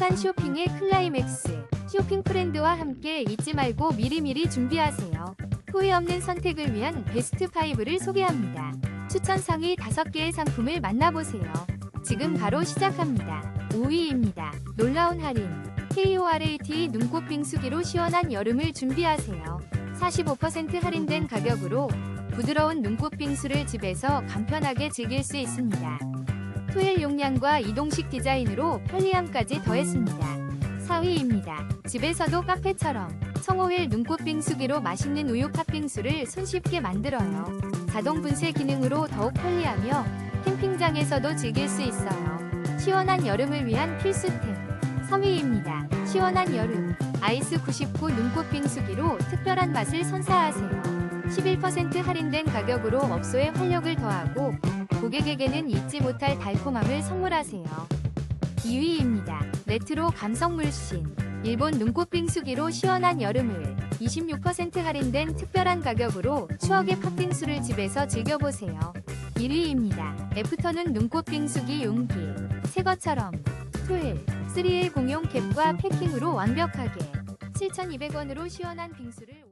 행복한 쇼핑의 클라이맥스. 쇼핑 프렌드와 함께 잊지 말고 미리미리 준비하세요. 후회 없는 선택을 위한 베스트 5를 소개합니다. 추천 상위 5개의 상품을 만나보세요. 지금 바로 시작합니다. 5위입니다. 놀라운 할인. KORAT 눈꽃 빙수기로 시원한 여름을 준비하세요. 45% 할인된 가격으로 부드러운 눈꽃 빙수를 집에서 간편하게 즐길 수 있습니다. 용량과 이동식 디자인으로 편리함까지 더했습니다. 4위입니다. 집에서도 카페처럼 청호일 눈꽃 빙수기로 맛있는 우유 팥빙수를 손쉽게 만들어요. 자동 분쇄 기능으로 더욱 편리하며 캠핑장에서도 즐길 수 있어요. 시원한 여름을 위한 필수템 3위입니다. 시원한 여름 아이스 99 눈꽃 빙수기로 특별한 맛을 선사하세요. 11% 할인된 가격으로 업소에 활력을 더하고 고객에게는 잊지 못할 달콤함을 선물하세요. 2위입니다. 레트로 감성 물씬. 일본 눈꽃 빙수기로 시원한 여름을 26% 할인된 특별한 가격으로 추억의 팥빙수를 집에서 즐겨보세요. 1위입니다. 애프터는 눈꽃 빙수기 용기. 새 것처럼 투일 3일 공용 캡과 패킹으로 완벽하게 7,200원으로 시원한 빙수를